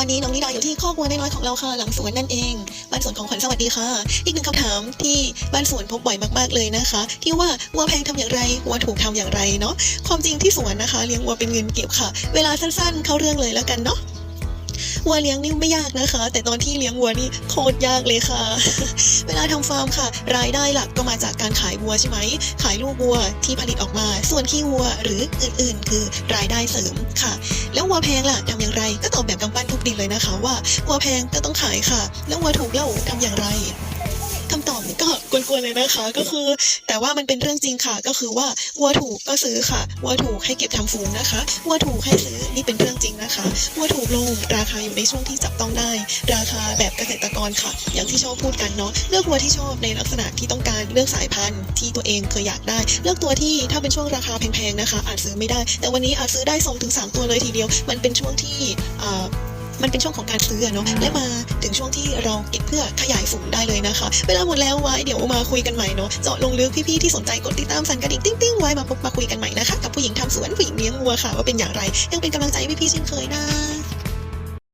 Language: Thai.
อนนี้น้องนิดาอยู่ที่คอกวัวน้อยๆของเราค่ะหลังสวนนั่นเอง บ้านสวนของขวัญสวัสดีค่ะ อีกหนึ่งคำถามที่บ้านสวนพบบ่อยมากๆเลยนะคะ ที่ว่าวัวแพงทำอย่างไรวัวถูกทำอย่างไรเนาะความจริงที่สวนนะคะ เลี้ยงวัวเป็นเงินเก็บค่ะ เวลาสั้นๆ เข้าเรื่องเลยแล้วกันเนาะวัวเลี้ยงนี่ไม่ยากนะคะ แต่ตอนที่เลี้ยงวัวนี่โคตรยากเลยค่ะ เวลาทำฟาร์มค่ะ รายได้หลักก็มาจากการขายวัวใช่ไหม ขายลูกวัวที่ผลิตออกมา ส่วนขี้วัวหรืออื่นๆ คือรายได้เสริมค่ะ แล้ววัวแพงล่ะทำ อย่างไร ก็ตอบแบบกำปั้นทุบดินเลยนะคะ ว่าวัวแพงก็ต้องขายค่ะ แล้ววัวถูกเล่าทำอย่างไร อบก็กวนๆเลยนะคะ ก็คือ แต่ว่ามันเป็นเรื่องจริงค่ะ ก็คือว่าวัวถูกก็ซื้อค่ะวัวถูกให้เก็บทำฟูงนะคะวัวถูกให้ซื้อนี่เป็นเรื่องจริงนะคะวัวถูกลงราคาอยู่ในช่วงที่จับต้องได้ ราคาแบบเกษตรกรค่ะ อย่างที่ชอบพูดกันเนาะเลือกวัวที่ชอบในลักษณะที่ต้องการเลือกสายพันธุ์ที่ตัวเองเคยอยากได้ เลือกตัวที่ถ้าเป็นช่วงราคาแพงๆนะคะ อาจซื้อไม่ได้ แต่วันนี้อาจซื้อได้2-3ถึงตัวเลยทีเดียว มันเป็นช่วงที่อ่า มันเป็นช่วงของการซื้อเนาะและมาถึงช่วงที่เราเก็บเพื่อขยายฝูงได้เลยนะคะ เวลาหมดแล้วไว้เดี๋ยวมาคุยกันใหม่เนาะเจาะลงลึกพี่ๆที่สนใจกดติดตามสั่นกระดิ่งติ้งๆไว้มาพบมาคุยกันใหม่นะคะกับผู้หญิงทำสวนผู้หญิงเลี้ยงวัวค่ะว่าเป็นอย่างไร ยังเป็นกำลังใจให้พี่ๆเช่นเคยนะ